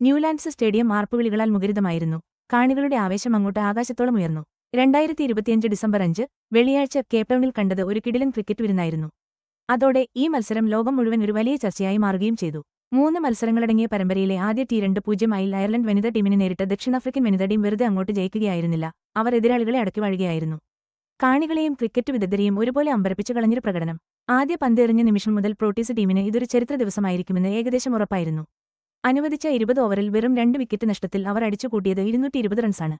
Newlands stadium ആർപ്പുവിളികളാൽ മുഖരിതമായിരുന്നു. കാണികളുടെ ആവേശം അങ്ങോട്ട് ആകാശത്തോളം ഉയർന്നു. രണ്ടായിരത്തി ഇരുപത്തിയഞ്ച് ഡിസംബർ അഞ്ച് വെള്ളിയാഴ്ച കേപ്ടൗണിൽ കണ്ടത് ഒരു കിടിലൻ ക്രിക്കറ്റ് വിരുന്നായിരുന്നു. അതോടെ ഈ മത്സരം ലോകം മുഴുവൻ ഒരു വലിയ ചർച്ചയായി മാറുകയും ചെയ്തു. മൂന്ന് മത്സരങ്ങളടങ്ങിയ പരമ്പരയിലെ ആദ്യ ടി രണ്ട് പൂജ്യമായിൽ അയർലൻഡ് വനിതാ ടീമിനെ നേരിട്ട് ദക്ഷിണാഫ്രിക്കൻ വനിതാ ടീം വെറുതെ അങ്ങോട്ട് ജയിക്കുകയായിരുന്നില്ല. അവർ എതിരാളികളെ അടക്കി വഴുകയായിരുന്നു കാണികളെയും ക്രിക്കറ്റ് വിദഗ്ധരെയും ഒരുപോലെ അമ്പരപ്പിച്ചു കളഞ്ഞൊരു പ്രകടനം. ആദ്യ പന്തെറിഞ്ഞ നിമിഷം മുതൽ പ്രോട്ടീസ് ടീമിന് ഇതൊരു ചരിത്ര ദിവസമായിരിക്കുമെന്ന് ഏകദേശം ഉറപ്പായിരുന്നു. അനുവദിച്ച ഇരുപത് ഓവറിൽ വെറും രണ്ട് വിക്കറ്റ് നഷ്ടത്തിൽ അവർ അടിച്ചുകൂട്ടിയത് ഇരുന്നൂറ്റി ഇരുപത് റൺസാണ്.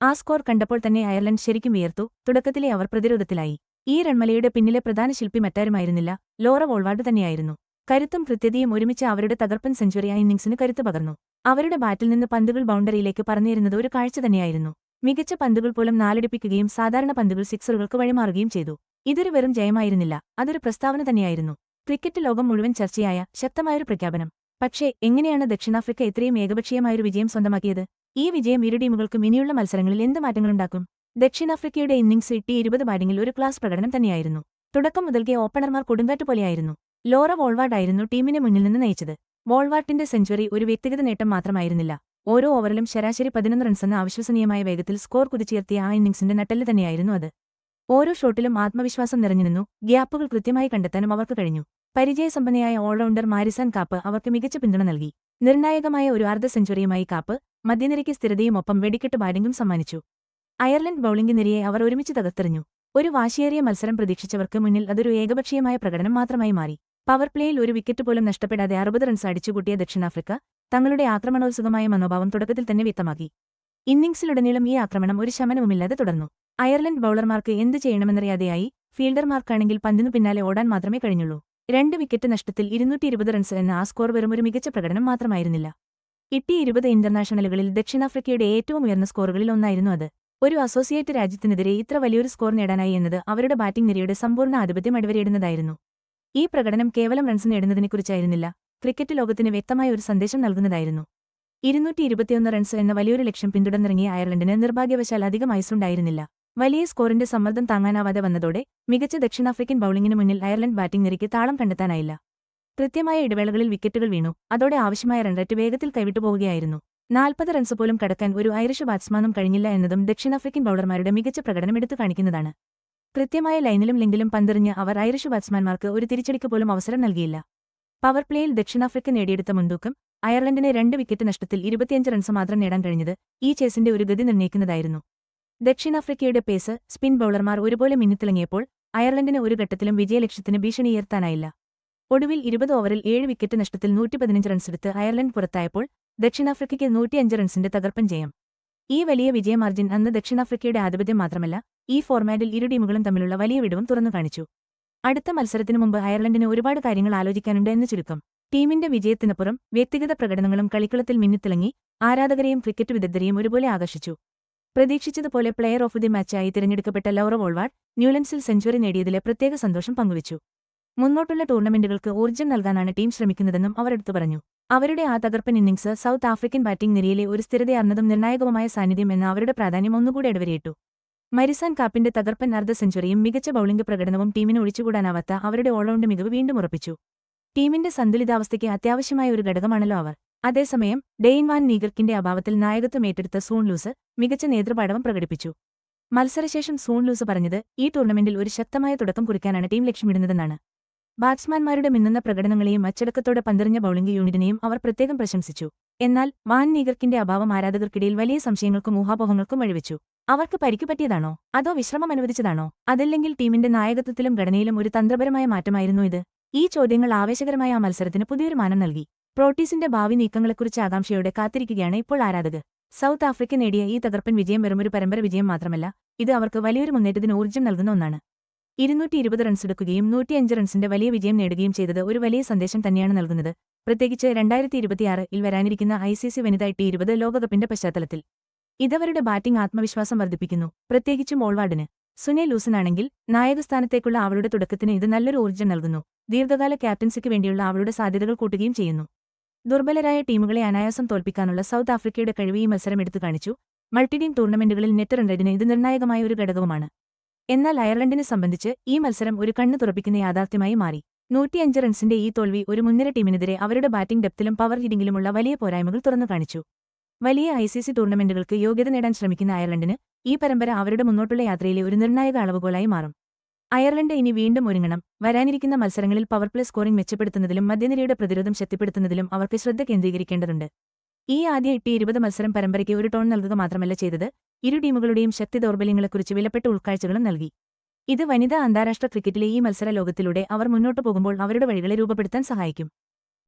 ആ സ്കോർ കണ്ടപ്പോൾ തന്നെ അയർലൻഡ് ശരിക്കും വിയർത്തു തുടക്കത്തിലെ അവർ പ്രതിരോധത്തിലായി. ഈ റൺമലയുടെ പിന്നിലെ പ്രധാന ശില്പി മറ്റാരുമായിരുന്നില്ല ലോറ വോൾവാർഡ് തന്നെയായിരുന്നു. കരുത്തും കൃത്യതയും ഒരുമിച്ച് അവരുടെ തകർപ്പൻ സെഞ്ചുറി ആ ഇന്നിംഗ്സിന് കരുത്ത് പകർന്നു. അവരുടെ ബാറ്റിൽ നിന്ന് പന്തുകൾ ബൗണ്ടറിയിലേക്ക് പറഞ്ഞിരുന്നത് ഒരു കാഴ്ച തന്നെയായിരുന്നു. മികച്ച പന്തുകൾ പോലും നാലടിപ്പിക്കുകയും സാധാരണ പന്തുകൾ സിക്സറുകൾക്ക് വഴിമാറുകയും ചെയ്തു. ഇതൊരു വെറും ജയമായിരുന്നില്ല അതൊരു പ്രസ്താവന തന്നെയായിരുന്നു. ക്രിക്കറ്റ് ലോകം മുഴുവൻ ചർച്ചയായ ശക്തമായൊരു പ്രഖ്യാപനം. പക്ഷേ എങ്ങനെയാണ് ദക്ഷിണാഫ്രിക്ക ഇത്രയും ഏകപക്ഷീയമായൊരു വിജയം സ്വന്തമാക്കിയത്? ഈ വിജയം ഇരു ടീമുകൾക്കും ഇനിയുള്ള മത്സരങ്ങളിൽ എന്ത് മാറ്റങ്ങളുണ്ടാക്കും? ദക്ഷിണാഫ്രിക്കയുടെ ഇന്നിംഗ്സ് ഇട്ടി ഇരുപത് ബാറ്റിംഗിൽ ഒരു ക്ലാസ് പ്രകടനം തന്നെയായിരുന്നു. തുടക്കം മുതൽക്കേ ഓപ്പണർമാർ കൊടുങ്കാറ്റ് പോലെയായിരുന്നു. ലോറ വോൾവാർഡായിരുന്നു ടീമിനെ മുന്നിൽ നിന്ന് നയിച്ചത്. വോൾവാർട്ടിന്റെ സെഞ്ചുറി ഒരു വ്യക്തിഗത നേട്ടം മാത്രമായിരുന്നില്ല. ഓരോ ഓവറിലും ശരാശരി പതിനൊന്ന് റൺസെന്ന അവിശ്വസനീയമായ വേഗത്തിൽ സ്കോർ കുതിച്ചുയർത്തിയ ആ ഇന്നിംഗ്സിന്റെ നട്ടെല്ല് തന്നെയായിരുന്നു അത്. ഓരോ ഷോട്ടിലും ആത്മവിശ്വാസം നിറഞ്ഞുനിന്നു ഗ്യാപ്പുകൾ കൃത്യമായി കണ്ടെത്താനും അവർക്ക് കഴിഞ്ഞു. പരിചയസമ്പന്നയായ ഓൾറൗണ്ടർ മാരിസൺ കാപ്പ് അവർക്ക് മികച്ച പിന്തുണ നൽകി. നിർണായകമായ ഒരു അർദ്ധ സെഞ്ചുറിയുമായി കാപ്പ് മധ്യനിരയ്ക്ക് സ്ഥിരതയും ഒപ്പം വെടിക്കെട്ട് ബാറ്റിംഗും സമ്മാനിച്ചു. അയർലൻഡ് ബൌളിംഗ് നിരയെ അവർ ഒരുമിച്ച് തകർത്തെറിഞ്ഞു. ഒരു വാശിയേറിയ മത്സരം പ്രതീക്ഷിച്ചവർക്ക് മുന്നിൽ അതൊരു ഏകപക്ഷീയമായ പ്രകടനം മാത്രമായി മാറി. പവർ പ്ലേയിൽ ഒരു വിക്കറ്റ് പോലും നഷ്ടപ്പെടാതെ അറുപത് റൺസ് അടിച്ചുകൂട്ടിയ ദക്ഷിണാഫ്രിക്ക തങ്ങളുടെ ആക്രമണോത്സുകമായ മനോഭാവം തുടക്കത്തിൽ തന്നെ വ്യക്തമാക്കി. ഇന്നിംഗ്സിലുടനീളം ഈ ആക്രമണം ഒരു ശമനവുമില്ലാതെ തുടർന്നു. അയർലൻഡ് ബൌളർമാർക്ക് എന്ത് ചെയ്യണമെന്നറിയാതെയായി ഫീൽഡർമാർക്കാണെങ്കിൽ പന്തിനു പിന്നാലെ ഓടാൻ മാത്രമേ കഴിഞ്ഞുള്ളൂ. രണ്ട് വിക്കറ്റ് നഷ്ടത്തിൽ ഇരുന്നൂറ്റി ഇരുപത് റൺസ് എന്ന ആ സ്കോർ വെറും ഒരു മികച്ച പ്രകടനം മാത്രമായിരുന്നില്ല. ഇട്ടി ഇരുപത് ഇന്റർനാഷണലുകളിൽ ദക്ഷിണാഫ്രിക്കയുടെ ഏറ്റവും ഉയർന്ന സ്കോറുകളിൽ ഒന്നായിരുന്നു അത്. ഒരു അസോസിയേറ്റ് രാജ്യത്തിനെതിരെ ഇത്ര വലിയൊരു സ്കോർ നേടാനായി എന്നത് അവരുടെ ബാറ്റിംഗ് നിരയുടെ സമ്പൂർണ ആധിപത്യം അടിവരയിടുന്നതായിരുന്നു. ഈ പ്രകടനം കേവലം റൺസ് നേടുന്നതിനെക്കുറിച്ചായിരുന്നില്ല ക്രിക്കറ്റ് ലോകത്തിന് വ്യക്തമായ ഒരു സന്ദേശം നൽകുന്നതായിരുന്നു. ഇരുന്നൂറ്റി ഇരുപത്തിയൊന്ന് റൺസ് എന്ന വലിയൊരു ലക്ഷ്യം പിന്തുടർന്നിറങ്ങിയ അയർലൻഡിന് നിർഭാഗ്യവശാൽ അധികം ഐസുണ്ടായിരുന്നില്ല വലിയ സ്കോറിന്റെ സമ്മർദ്ദം താങ്ങാനാവാതെ വന്നതോടെ മികച്ച ദക്ഷിണാഫ്രിക്കൻ ബൌളിംഗിന് മുന്നിൽ അയർലൻഡ് ബാറ്റിംഗ് നിരയ്ക്ക് താളം കണ്ടെത്താനായില്ല. കൃത്യമായ ഇടവേളകളിൽ വിക്കറ്റുകൾ വീണു. അതോടെ ആവശ്യമായ റൺറേറ്റ് വേഗത്തിൽ കൈവിട്ടുപോവുകയായിരുന്നു നാൽപ്പത് റൺസ് പോലും കടക്കാൻ ഒരു ഐറിഷ് ബാറ്റ്സ്മാനും കഴിഞ്ഞില്ല എന്നതും ദക്ഷിണാഫ്രിക്കൻ ബൌളർമാരുടെ മികച്ച പ്രകടനം എടുത്തു കാണിക്കുന്നതാണ്. കൃത്യമായ ലൈനിലും ലിങ്കിലും പന്തെറിഞ്ഞ് അവർ ഐറിഷ് ബാറ്റ്സ്മാൻമാർക്ക് ഒരു തിരിച്ചടിക്ക് പോലും അവസരം നൽകിയില്ല. പവർ പ്ലേയിൽ ദക്ഷിണാഫ്രിക്ക നേടിയെടുത്ത മുൻതൂക്കം അയർലൻഡിനെ രണ്ട് വിക്കറ്റ് നഷ്ടത്തിൽ ഇരുപത്തിയഞ്ച് റൺസ് മാത്രം നേടാൻ കഴിഞ്ഞത് ഈ ചേസിന്റെ ഒരു ഗതി നിർണയിക്കുന്നതായിരുന്നു. ദക്ഷിണാഫ്രിക്കയുടെ പേസ് സ്പിൻ ബൌളർമാർ ഒരുപോലെ മിന്നിത്തിളങ്ങിയപ്പോൾ അയർലൻഡിന് ഒരു ഘട്ടത്തിലും വിജയലക്ഷ്യത്തിന് ഭീഷണിയേർത്താനായില്ല. ഒടുവിൽ ഇരുപത് ഓവറിൽ ഏഴ് വിക്കറ്റ് നഷ്ടത്തിൽ നൂറ്റി പതിനഞ്ച് റൺസെടുത്ത് അയർലൻഡ് പുറത്തായപ്പോൾ ദക്ഷിണാഫ്രിക്കയ്ക്ക് നൂറ്റിയഞ്ച് റൺസിന്റെ തകർപ്പൻ ജയം. ഈ വലിയ വിജയമാർജിൻ അന്ന് ദക്ഷിണാഫ്രിക്കയുടെ ആധിപത്യം മാത്രമല്ല ഈ ഫോർമാറ്റിൽ ഇരു ടീമുകളും തമ്മിലുള്ള വലിയ വിടവും തുറന്നു കാണിച്ചു. അടുത്ത മത്സരത്തിനു മുമ്പ് അയർലൻഡിന് ഒരുപാട് കാര്യങ്ങൾ ആലോചിക്കാനുണ്ട് എന്ന് ചുരുക്കം. ടീമിന്റെ വിജയത്തിനപ്പുറം വ്യക്തിഗത പ്രകടനങ്ങളും കളിക്കളത്തിൽ മിന്നിത്തിളങ്ങി ആരാധകരെയും ക്രിക്കറ്റ് വിദഗ്ധരെയും ഒരുപോലെ ആകർഷിച്ചു. പ്രതീക്ഷിച്ചതുപോലെ പ്ലെയർ ഓഫ് ദി മാച്ചായി തിരഞ്ഞെടുക്കപ്പെട്ട ലൗറ വോൾവാർഡ് ന്യൂലൻസിൽ സെഞ്ചുറി നേടിയതിലെ പ്രത്യേക സന്തോഷം പങ്കുവച്ചു. മുന്നോട്ടുള്ള ടൂർണമെന്റുകൾക്ക് ഊർജം നൽകാനാണ് ടീം ശ്രമിക്കുന്നതെന്നും അവർ എടുത്തു പറഞ്ഞു. അവരുടെ ആ തകർപ്പൻ ഇന്നിംഗ്സ് സൗത്ത് ആഫ്രിക്കൻ ബാറ്റിംഗ് നിരയിലെ ഒരു സ്ഥിരതയാർന്നതും നിർണായകവുമായ സാന്നിധ്യം എന്ന അവരുടെ പ്രാധാന്യം ഒന്നുകൂടി ഇടവരെയിട്ടു. മരിസാൻ കാപ്പിന്റെ തകർപ്പൻ അർദ്ധ സെഞ്ചുറിയും മികച്ച ബൌളിംഗ് പ്രകടനവും ടീമിന് ഒഴിച്ചുകൂടാനാവാത്ത അവരുടെ ഓൾറൗണ്ട് മികവ് വീണ്ടും ഉറപ്പിച്ചു. ടീമിന്റെ സന്തുലിതാവസ്ഥയ്ക്ക് അത്യാവശ്യമായ ഒരു ഘടകമാണല്ലോ അവർ. അതേസമയം ഡെയിൻ വാൻ നീഗർക്കിന്റെ അഭാവത്തിൽ നായകത്വം ഏറ്റെടുത്ത സൂൺ ലൂസ് മികച്ച നേതൃപാടവം പ്രകടിപ്പിച്ചു. മത്സരശേഷം സൂൺ ലൂസ് പറഞ്ഞത് ഈ ടൂർണമെന്റിൽ ഒരു ശക്തമായ തുടക്കം കുറിക്കാനാണ് ടീം ലക്ഷ്യമിടുന്നതെന്നാണ്. ബാറ്റ്സ്മാൻമാരുടെ മിന്നുന്ന പ്രകടനങ്ങളെയും അച്ചടക്കത്തോടെ പന്തെറിഞ്ഞ ബൌളിംഗ് യൂണിറ്റിനെയും അവർ പ്രത്യേകം പ്രശംസിച്ചു. എന്നാൽ വാൻ നീഗർക്കിന്റെ അഭാവം ആരാധകർക്കിടയിൽ വലിയ സംശയങ്ങൾക്കും ഊഹാപോഹങ്ങൾക്കും വഴിവെച്ചു. അവർക്ക് പരിക്കു പറ്റിയതാണോ അതോ വിശ്രമം അനുവദിച്ചതാണോ? അതല്ലെങ്കിൽ ടീമിന്റെ നായകത്വത്തിലും ഘടനയിലും ഒരു തന്ത്രപരമായ മാറ്റമായിരുന്നു ഇത്? ഈ ചോദ്യങ്ങൾ ആവേശകരമായ ആ മത്സരത്തിന് പുതിയൊരു മാനം നൽകി. പ്രോട്ടീസിന്റെ ഭാവി നീക്കങ്ങളെക്കുറിച്ച് ആകാംക്ഷയോടെ കാത്തിരിക്കുകയാണ് ഇപ്പോൾ ആരാധകർ. സൗത്ത് ആഫ്രിക്ക നേടിയ ഈ തകർപ്പൻ വിജയം വെറുമൊരു പരമ്പര വിജയം മാത്രമല്ല ഇത് അവർക്ക് വലിയൊരു മുന്നേറ്റത്തിന് ഊർജം നൽകുന്ന ഒന്നാണ്. ഇരുന്നൂറ്റി ഇരുപത് റൺസെടുക്കുകയും നൂറ്റിയഞ്ച് റൺസിന്റെ വലിയ വിജയം നേടുകയും ചെയ്തത് ഒരു വലിയ സന്ദേശം തന്നെയാണ് നൽകുന്നത്. പ്രത്യേകിച്ച് രണ്ടായിരത്തി ഇരുപത്തിയാറിൽ വരാനിരിക്കുന്ന ഐ സി സി വനിതാ ടി ഇരുപത് ലോകകപ്പിന്റെ പശ്ചാത്തലത്തിൽ. ഇതവരുടെ ബാറ്റിംഗ് ആത്മവിശ്വാസം വർദ്ധിപ്പിക്കുന്നു. പ്രത്യേകിച്ചും ഓൾവാർഡിന് സുനെ ലൂസനാണെങ്കിൽ നായകസ്ഥാനത്തേക്കുള്ള അവളുടെ തുടക്കത്തിന് ഇത് നല്ലൊരു ഊർജം നൽകുന്നു. ദീർഘകാല ക്യാപ്റ്റൻസിക്ക് വേണ്ടിയുള്ള അവളുടെ സാധ്യതകൾ കൂട്ടുകയും ചെയ്യുന്നു. ദുർബലരായ ടീമുകളെ അനായാസം തോൽപ്പിക്കാനുള്ള സൗത്ത് ആഫ്രിക്കയുടെ കഴിവ് ഈ മത്സരം എടുത്തു കാണിച്ചു. മൾട്ടി മൾട്ടിടീം ടൂർണമെന്റുകളിൽ നെറ്റ് റൺറേറ്റിന് ഇത് നിർണായകമായ ഒരു ഘടകവുമാണ് എന്നാൽ അയർലൻഡിനെ സംബന്ധിച്ച് ഈ മത്സരം ഒരു കണ്ണു തുറപ്പിക്കുന്ന യാഥാർത്ഥ്യമായി മാറി. നൂറ്റിയഞ്ച് റൺസിന്റെ ഈ തോൽവി ഒരു മുൻനിര ടീമിനെതിരെ അവരുടെ ബാറ്റിംഗ് ഡെപ്തിലും പവർ ഹിറ്റിംഗിലുമുള്ള വലിയ പോരായ്മകൾ തുറന്നു കാണിച്ചു. വലിയ ഐസിസി ടൂർണമെന്റുകൾക്ക് യോഗ്യത നേടാൻ ശ്രമിക്കുന്ന അയർലൻഡിന് ഈ പരമ്പര അവരുടെ മുന്നോട്ടുള്ള യാത്രയിലെ ഒരു നിർണായക അളവുകോലായി മാറും. അയർലൻഡ് ഇനി വീണ്ടും ഒരുങ്ങണം. വരാനിരിക്കുന്ന മത്സരങ്ങളിൽ പവർ പ്ലേ സ്കോറിംഗ് മെച്ചപ്പെടുത്തുന്നതിലും മധ്യനിരയുടെ പ്രതിരോധം ശക്തിപ്പെടുത്തുന്നതിലും അവർക്ക് ശ്രദ്ധ കേന്ദ്രീകരിക്കേണ്ടതുണ്ട്. ഈ ആദ്യ എട്ടി ഇരുപത് മത്സരം പരമ്പരയ്ക്ക് ഒരു ടോൺ നൽകുക മാത്രമല്ല ചെയ്തത് ഇരു ടീമുകളുടെയും ശക്തി ദൗർബല്യങ്ങളെക്കുറിച്ച് വിലപ്പെട്ട ഉൾക്കാഴ്ചകളും നൽകി. ഇത് വനിതാ അന്താരാഷ്ട്ര ക്രിക്കറ്റിലെ ഈ മത്സര ലോകത്തിലൂടെ അവർ മുന്നോട്ടു പോകുമ്പോൾ അവരുടെ വഴികളെ രൂപപ്പെടുത്താൻ സഹായിക്കും.